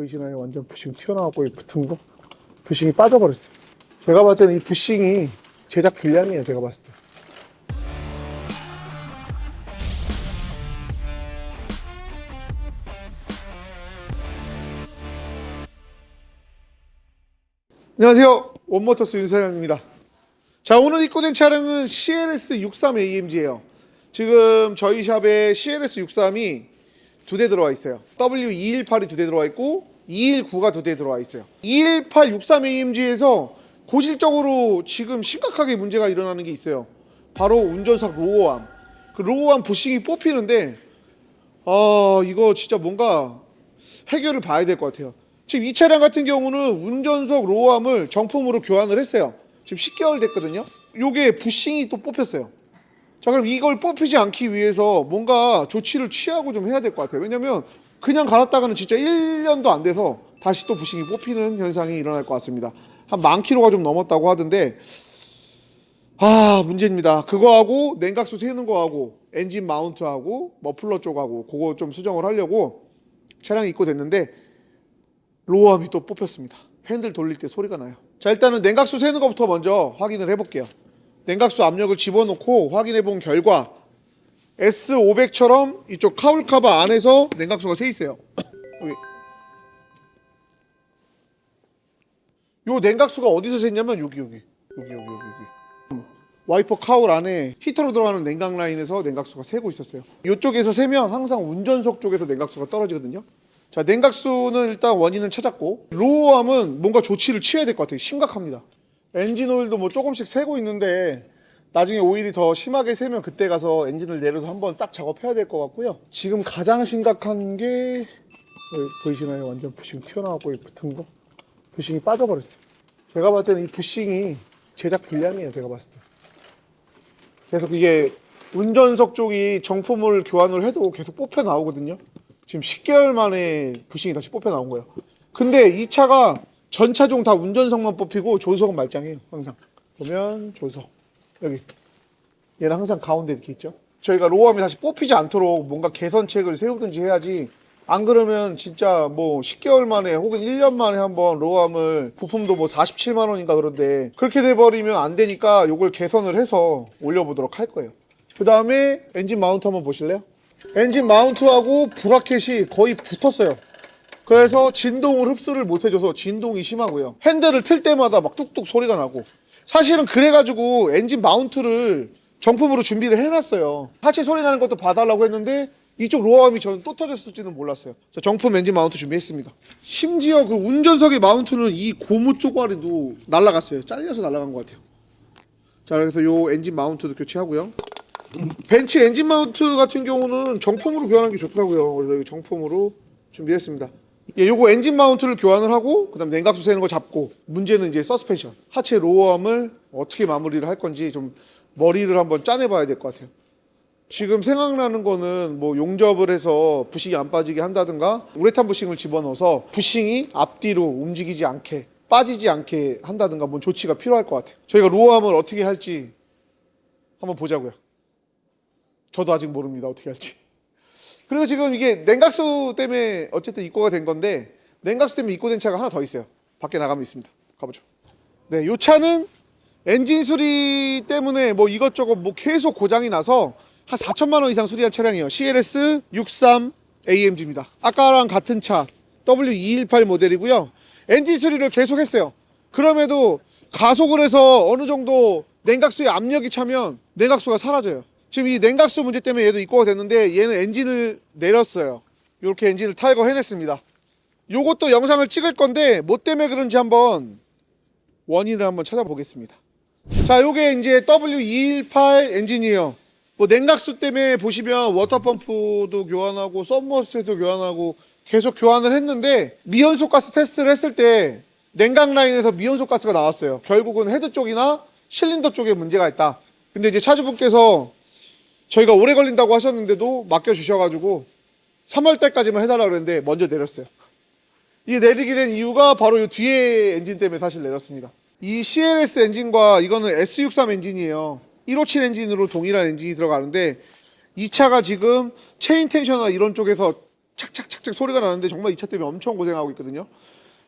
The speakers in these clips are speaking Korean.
보이시나요? 완전 부싱 튀어나왔고 이 붙은 거 부싱이 빠져버렸어요. 제가 봤을 때는 이 부싱이 제작 불량이에요. 제가 봤을 때. 안녕하세요. 원모터스 윤사장입니다. 자, 오늘 입고된 차량은 CLS 63AMG예요. 지금 저희 샵에 CLS 63이 두 대 들어와 있어요. W218이 두 대 들어와 있고 219가 두 대 들어와 있어요. 218 63AMG에서 고질적으로 지금 심각하게 문제가 일어나는 게 있어요. 바로 운전석 로어암. 그 로어암 부싱이 뽑히는데 아, 이거 진짜 뭔가 해결을 봐야 될 것 같아요. 지금 이 차량 같은 경우는 운전석 로어암을 정품으로 교환을 했어요. 지금 10개월 됐거든요. 요게 부싱이 또 뽑혔어요. 자, 그럼 이걸 뽑히지 않기 위해서 뭔가 조치를 취하고 좀 해야 될 것 같아요. 왜냐면 그냥 갈았다가는 진짜 1년도 안 돼서 다시 또 부싱이 뽑히는 현상이 일어날 것 같습니다. 한 만 킬로가 좀 넘었다고 하던데 아 문제입니다. 그거하고 냉각수 새는 거하고 엔진 마운트하고 머플러 쪽하고 그거 좀 수정을 하려고 차량이 입고 됐는데 로어암이 또 뽑혔습니다. 핸들 돌릴 때 소리가 나요. 자 일단은 냉각수 새는 것부터 먼저 확인을 해볼게요. 냉각수 압력을 집어넣고 확인해 본 결과 S500처럼 이쪽 카울 카바 안에서 냉각수가 새 있어요. 요 냉각수가 어디서 샜냐면 여기 여기 여기 여기 여기 여기. 와이퍼 카울 안에 히터로 들어가는 냉각 라인에서 냉각수가 새고 있었어요. 이쪽에서 새면 항상 운전석 쪽에서 냉각수가 떨어지거든요. 자, 냉각수는 일단 원인을 찾았고 로우암은 뭔가 조치를 취해야 될 것 같아요. 심각합니다. 엔진 오일도 뭐 조금씩 새고 있는데 나중에 오일이 더 심하게 새면 그때 가서 엔진을 내려서 한번 딱 작업해야 될 것 같고요. 지금 가장 심각한 게 여기 보이시나요? 완전 부싱 튀어나왔고 이 붙은 거 부싱이 빠져버렸어요. 제가 봤을 때는 이 부싱이 제작 불량이에요. 제가 봤을 때. 계속 이게 운전석 쪽이 정품을 교환을 해도 계속 뽑혀 나오거든요. 지금 10개월 만에 부싱이 다시 뽑혀 나온 거예요. 근데 이 차가 전 차종 다 운전석만 뽑히고 조석은 말짱해요. 항상 보면 조석 여기 얘는 항상 가운데 이렇게 있죠. 저희가 로우암이 다시 뽑히지 않도록 뭔가 개선책을 세우든지 해야지 안 그러면 진짜 뭐 10개월 만에 혹은 1년 만에 한번 로우암을 부품도 뭐 47만 원인가 그런데 그렇게 돼버리면 안 되니까 요걸 개선을 해서 올려보도록 할 거예요. 그 다음에 엔진 마운트 한번 보실래요? 엔진 마운트하고 브라켓이 거의 붙었어요. 그래서 진동을 흡수를 못 해줘서 진동이 심하고요. 핸들을 틀 때마다 막 뚝뚝 소리가 나고. 사실은 그래가지고 엔진 마운트를 정품으로 준비를 해놨어요. 하체 소리 나는 것도 봐달라고 했는데 이쪽 로어암이 저는 또 터졌을지는 몰랐어요. 자, 정품 엔진 마운트 준비했습니다. 심지어 그 운전석의 마운트는 이 고무 쪼가리도 날라갔어요. 잘려서 날라간 것 같아요. 자, 그래서 요 엔진 마운트도 교체하고요. 벤츠 엔진 마운트 같은 경우는 정품으로 교환하는 게 좋더라고요. 그래서 정품으로 준비했습니다. 예, 요거 엔진 마운트를 교환을 하고 그다음 냉각수 새는 거 잡고 문제는 이제 서스펜션 하체 로어암을 어떻게 마무리를 할 건지 좀 머리를 한번 짜내봐야 될 것 같아요. 지금 생각나는 거는 뭐 용접을 해서 부싱이 안 빠지게 한다든가 우레탄 부싱을 집어넣어서 부싱이 앞뒤로 움직이지 않게 빠지지 않게 한다든가 뭔 조치가 필요할 것 같아요. 저희가 로어암을 어떻게 할지 한번 보자고요. 저도 아직 모릅니다. 어떻게 할지. 그리고 지금 이게 냉각수 때문에 어쨌든 입고가 된 건데 냉각수 때문에 입고된 차가 하나 더 있어요. 밖에 나가면 있습니다. 가보죠. 네, 이 차는 엔진 수리 때문에 뭐 이것저것 뭐 계속 고장이 나서 한 4천만 원 이상 수리한 차량이에요. CLS 63 AMG입니다. 아까랑 같은 차 W218 모델이고요. 엔진 수리를 계속 했어요. 그럼에도 가속을 해서 어느 정도 냉각수에 압력이 차면 냉각수가 사라져요. 지금 이 냉각수 문제 때문에 얘도 입고가 됐는데 얘는 엔진을 내렸어요. 이렇게 엔진을 탈거해냈습니다. 요것도 영상을 찍을 건데 뭐 때문에 그런지 한번 원인을 한번 찾아보겠습니다. 자, 요게 이제 W218 엔진이에요. 뭐 냉각수 때문에 보시면 워터펌프도 교환하고 썸머스테도 교환하고 계속 교환을 했는데 미연소 가스 테스트를 했을 때 냉각 라인에서 미연소 가스가 나왔어요. 결국은 헤드 쪽이나 실린더 쪽에 문제가 있다. 근데 이제 차주분께서 저희가 오래 걸린다고 하셨는데도 맡겨주셔가지고 3월 달까지만 해달라고 그랬는데 먼저 내렸어요. 이게 내리게 된 이유가 바로 이 뒤에 엔진 때문에 사실 내렸습니다. 이 CLS 엔진과 이거는 S63 엔진이에요. 157 엔진으로 동일한 엔진이 들어가는데 이 차가 지금 체인 텐셔나 이런 쪽에서 착착착착 소리가 나는데 정말 이 차 때문에 엄청 고생하고 있거든요.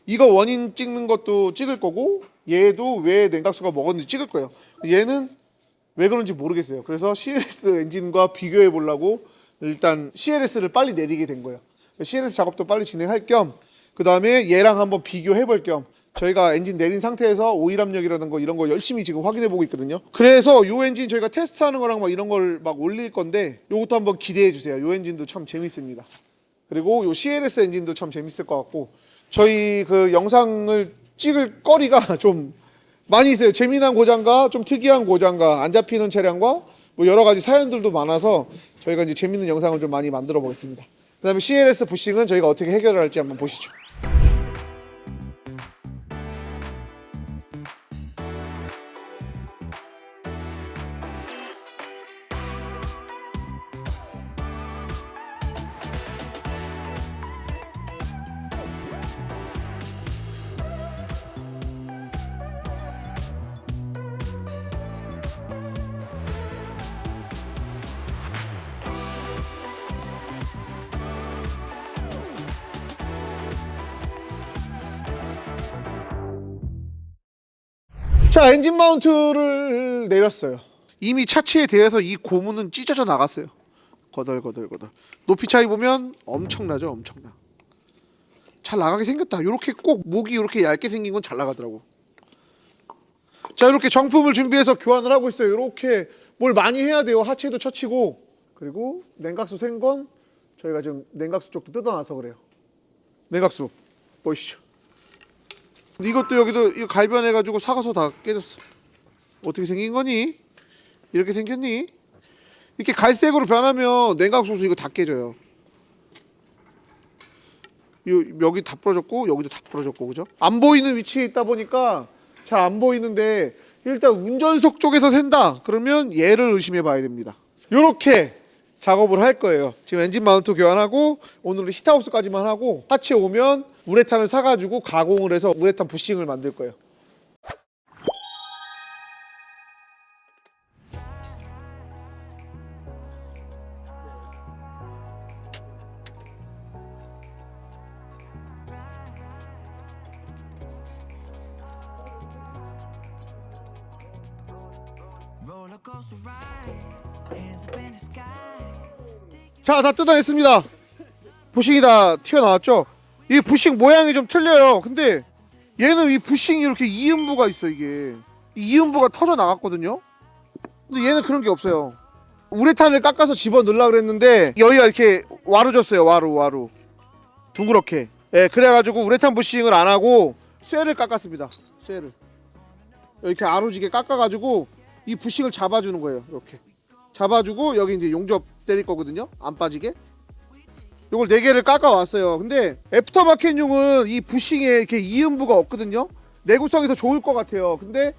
이거 원인 찍는 것도 찍을 거고 얘도 왜 냉각수가 먹었는지 찍을 거예요. 얘는 왜 그런지 모르겠어요. 그래서 CLS 엔진과 비교해 보려고 일단 CLS를 빨리 내리게 된 거예요. CLS 작업도 빨리 진행할 겸, 그 다음에 얘랑 한번 비교해 볼 겸, 저희가 엔진 내린 상태에서 오일 압력이라는 거 이런 거 열심히 지금 확인해 보고 있거든요. 그래서 요 엔진 저희가 테스트하는 거랑 막 이런 걸 막 올릴 건데 요것도 한번 기대해 주세요. 요 엔진도 참 재밌습니다. 그리고 요 CLS 엔진도 참 재밌을 것 같고 저희 그 영상을 찍을 거리가 좀 많이 있어요. 재미난 고장과 좀 특이한 고장과 안 잡히는 차량과 뭐 여러 가지 사연들도 많아서 저희가 이제 재밌는 영상을 좀 많이 만들어 보겠습니다. 그다음에 CLS 부싱은 저희가 어떻게 해결을 할지 한번 보시죠. 자 엔진 마운트를 내렸어요. 이미 차체에 대해서 이 고무는 찢어져 나갔어요. 거덜거덜거덜. 높이 차이 보면 엄청나죠, 엄청나. 잘 나가게 생겼다. 이렇게 꼭 목이 이렇게 얇게 생긴 건 잘 나가더라고. 자 이렇게 정품을 준비해서 교환을 하고 있어요. 이렇게 뭘 많이 해야 돼요. 하체도 처치고 그리고 냉각수 센 건 저희가 지금 냉각수 쪽도 뜯어놔서 그래요. 냉각수 보이시죠? 이것도 여기도 이거 갈변해가지고 사가서 다 깨졌어. 어떻게 생긴 거니? 이렇게 생겼니? 이렇게 갈색으로 변하면 냉각소스 이거 다 깨져요. 요, 여기 다 부러졌고 여기도 다 부러졌고 그죠? 안 보이는 위치에 있다 보니까 잘 안 보이는데 일단 운전석 쪽에서 샌다 그러면 얘를 의심해 봐야 됩니다. 요렇게 작업을 할 거예요. 지금 엔진 마운트 교환하고 오늘은 히트하우스까지만 하고 하체 오면 우레탄을 사가지고 가공을 해서 우레탄 부싱을 만들 거예요. Roller 자, 다 뜯어냈습니다. 부싱이 다 튀어나왔죠? 이 부싱 모양이 좀 틀려요. 근데 얘는 이 부싱이 이렇게 이음부가 있어, 이게. 이 이음부가 터져 나갔거든요? 근데 얘는 그런 게 없어요. 우레탄을 깎아서 집어 넣으려고 그랬는데 여기가 이렇게 와루졌어요, 와루, 와루. 둥그렇게. 예, 그래가지고 우레탄 부싱을 안 하고 쇠를 깎았습니다. 쇠를. 이렇게 아루지게 깎아가지고 이 부싱을 잡아주는 거예요, 이렇게. 잡아주고 여기 이제 용접 때릴 거거든요. 안 빠지게. 요걸 네 개를 깎아 왔어요. 근데 애프터마켓용은 이 부싱에 이렇게 이음부가 없거든요. 내구성이 더 좋을 것 같아요. 근데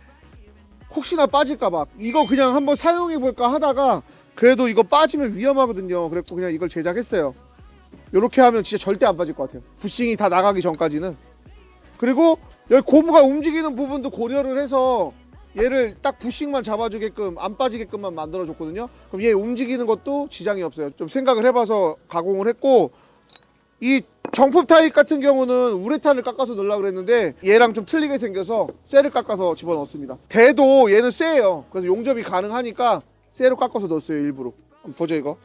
혹시나 빠질까봐 이거 그냥 한번 사용해 볼까 하다가 그래도 이거 빠지면 위험하거든요. 그래서 그냥 이걸 제작했어요. 이렇게 하면 진짜 절대 안 빠질 것 같아요. 부싱이 다 나가기 전까지는. 그리고 여기 고무가 움직이는 부분도 고려를 해서 얘를 딱 부싱만 잡아주게끔 안 빠지게끔만 만들어줬거든요. 그럼 얘 움직이는 것도 지장이 없어요. 좀 생각을 해봐서 가공을 했고 이 정품 타입 같은 경우는 우레탄을 깎아서 넣으려고 그랬는데 얘랑 좀 틀리게 생겨서 쇠를 깎아서 집어넣었습니다. 대도 얘는 쇠예요. 그래서 용접이 가능하니까 쇠로 깎아서 넣었어요 일부러. 한번 보죠 이거.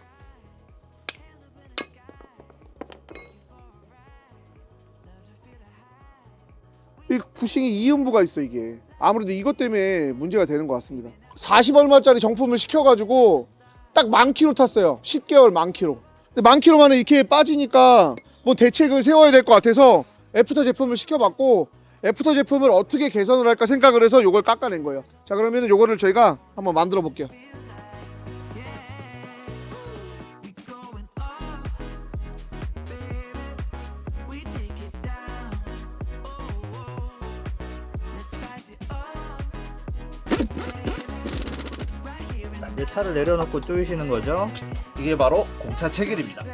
이 부싱이 이음부가 있어 이게 아무래도 이것 때문에 문제가 되는 것 같습니다. 40 얼마짜리 정품을 시켜가지고 딱만 킬로 탔어요. 10개월 만 킬로. 근데 만 킬로 만에 이렇게 빠지니까 뭐 대책을 세워야 될 것 같아서 애프터 제품을 시켜봤고 애프터 제품을 어떻게 개선을 할까 생각을 해서 이걸 깎아낸 거예요. 자 그러면 이거를 저희가 한번 만들어 볼게요 차를 내려놓고 쪼이시는 거죠? 이게 바로 공차 체결입니다.